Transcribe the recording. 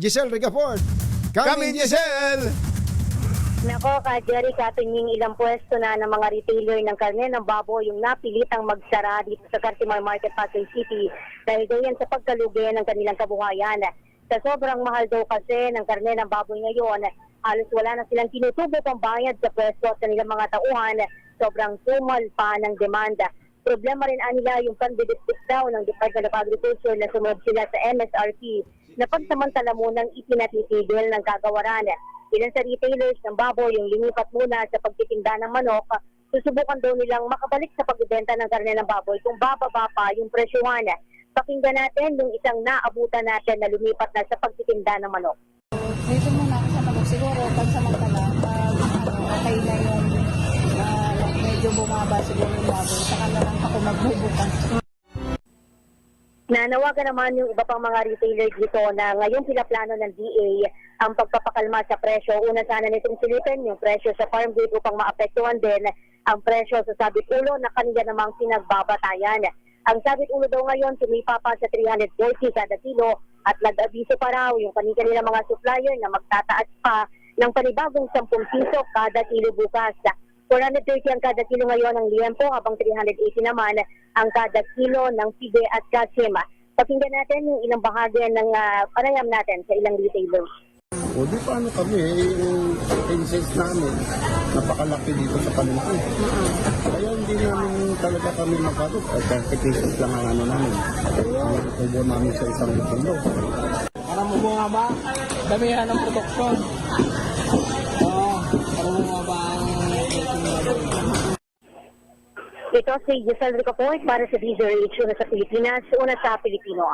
Giselle Ricafort. Kami, Giselle! Nako, ka Jerry, katunying ilang pwesto na ng mga retailer ng karne ng baboy yung napilitang magsara dito sa Cartimar Market, Pasay City dahil yan sa pagkalugi ng kanilang kabuhayan. Sa sobrang mahal daw kasi ng karne ng baboy ngayon, halos wala na silang tinutubo pang bayad sa pwesto at kanilang mga tauhan. Sobrang tumal pa ng demanda. Problema rin anila yung pandidistik daw ng Department of Agriculture na sumunod sila sa MSRP na pagsamantala munang itinatitigil ng kagawaran. Ilan sa retailers ng baboy yung lumipat muna sa pagtitinda ng manok, susubukan daw nilang makabalik sa pagbebenta ng karne ng baboy kung bababa pa yung presyohan. Pakinggan natin yung isang naabutan natin na lumipat na sa pagtitinda ng manok. Dito muna sa manok. Siguro, pag samantala, medyo bumaba siguro yung baboy, saka na lang ako magbubukas. Nanawagan naman yung iba pang mga retailer dito na ngayong pinaplano ng DA ang pagpapakalma sa presyo. Una sana nitong silipin yung presyo sa farm gate upang maapektuhan din ang presyo sa sabit ulo na kanila namang pinagbabatayan. Ang sabit ulo daw ngayon tumipa pa sa 340 kada kilo at nag-abiso pa raw yung kanila mga supplier na magtataas pa ng panibagong 10 piso kada kilo bukas. 430 ang kada kilo ngayon ng liempo habang 380 naman ang kada kilo ng pide at kasima. Pakinggan natin yung ilang bahagi ng uh, panayam natin sa ilang retailers. O di paano kami, eh, yung incense namin, napakalaki dito sa palengke. Kaya hindi namin talaga kami makatot. At 30 pesos lang ang ano namin. Ang tubo namin sa isang kilo. Para mo bumaba, damihan ng produksyon. Ito si Giselle Ricaport para sa DZRH, una sa Pilipinas, una sa Pilipino.